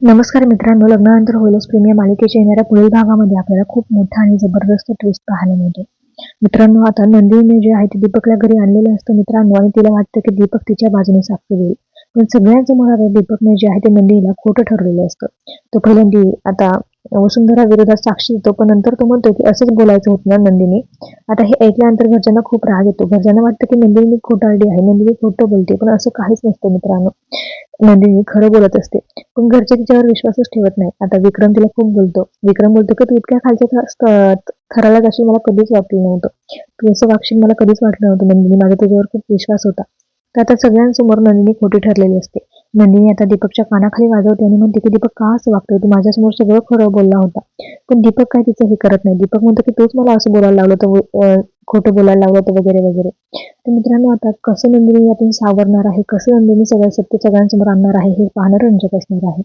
नमस्कार मित्रांनो लग्नानंतर होईलच प्रेमी या मालिकेच्या येणाऱ्या पुढील भागामध्ये आपल्याला खूप मोठा आणि जबरदस्त ट्विस्ट पाहायला मिळतो. मित्रांनो आता नंदिनीने जे आहे ते दीपकला घरी आणलेलं असतं मित्रांनो आणि तिला वाटतं की दीपक तिच्या बाजूने साफ देईल. पण सगळ्यांसमोर आता दीपकने जे आहे ते नंदिनीला खोटं ठरलेलं असतं. तो पहिल्यांदी आता वसुंधरा विरोधात साक्षी देतो पण नंतर तो म्हणतो की असंच बोलायचं होतं ना नंदिनी. आता हे ऐकल्यानंतर घरच्यांना खूप राग येतो. घरच्यांना वाटतं की नंदिनी खोटारडी आहे नंदिनी खोटं बोलते पण असं काहीच नसतं मित्रांनो. नंदिनी खरं बोलत असते. पण घरचे तिच्यावर विश्वासच ठेवत नाही. आता विक्रम तिला खूप बोलतो. विक्रम बोलतो की तू इतक्या खालच्या थराला जाशील मला कधीच वाटलं नव्हतं. तू असं वागशील मला कधीच वाटलं नव्हतं. नंदिनी माझा तुझ्यावर खूप विश्वास होता. तर आता सगळ्यांसमोर नंदिनी खोटी ठरलेली असते. नंदिनी आता दीपकच्या कानाखाली वाजवते आणि म्हणते की दीपक का असं वागतोय? तू माझ्यासमोर सगळं खरं बोलला होता. पण दीपक काय तिचं हे करत नाही. दीपक म्हणतो की तूच मला असं बोलायला लावलं तर खोटं बोलायला लागलं होतं वगैरे वगैरे. तर मित्रांनो आता कसं नंदिनी यातून सावरणार आहे कसं नंदिनी सगळं सत्य सगळ्यांसमोर आणणार आहे हे पाहणं रंजक असणार आहे.